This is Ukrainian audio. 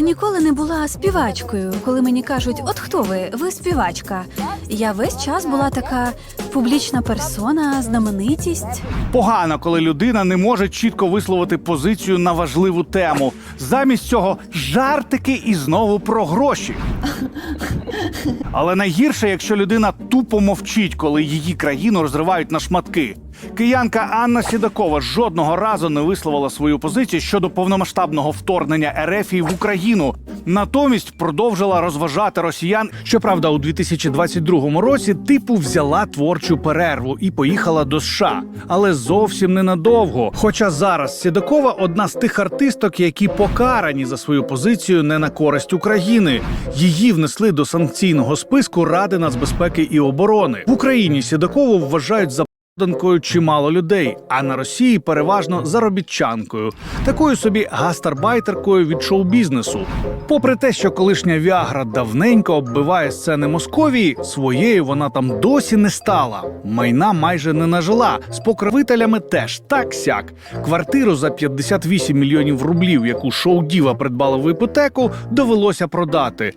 Ніколи не була співачкою. Коли мені кажуть, от хто ви? Ви співачка. Я весь час була така публічна персона, знаменитість. Погано, коли людина не може чітко висловити позицію на важливу тему. Замість цього жартики і знову про гроші. Але найгірше, якщо людина тупо мовчить, коли її країну розривають на шматки. Киянка Анна Сідакова жодного разу не висловила свою позицію щодо повномасштабного вторгнення Ерефії в Україну. Натомість продовжила розважати росіян. Щоправда, у 2022 році типу взяла творчу перерву і поїхала до США, але зовсім ненадовго. Хоча зараз Сідакова одна з тих артисток, які покарані за свою позицію не на користь України. Її внесли до санкційного списку Ради нацбезпеки і оборони в Україні. Сідакову вважають за Данкою чимало людей, а на Росії переважно заробітчанкою, такою собі гастарбайтеркою від шоу-бізнесу. Попри те, що колишня Віагра давненько оббиває сцени Московії, своєю вона там досі не стала. Майна майже не нажила. З покровителями теж так сяк. Квартиру за 58 мільйонів рублів, яку шоу-діва придбала в іпотеку, довелося продати.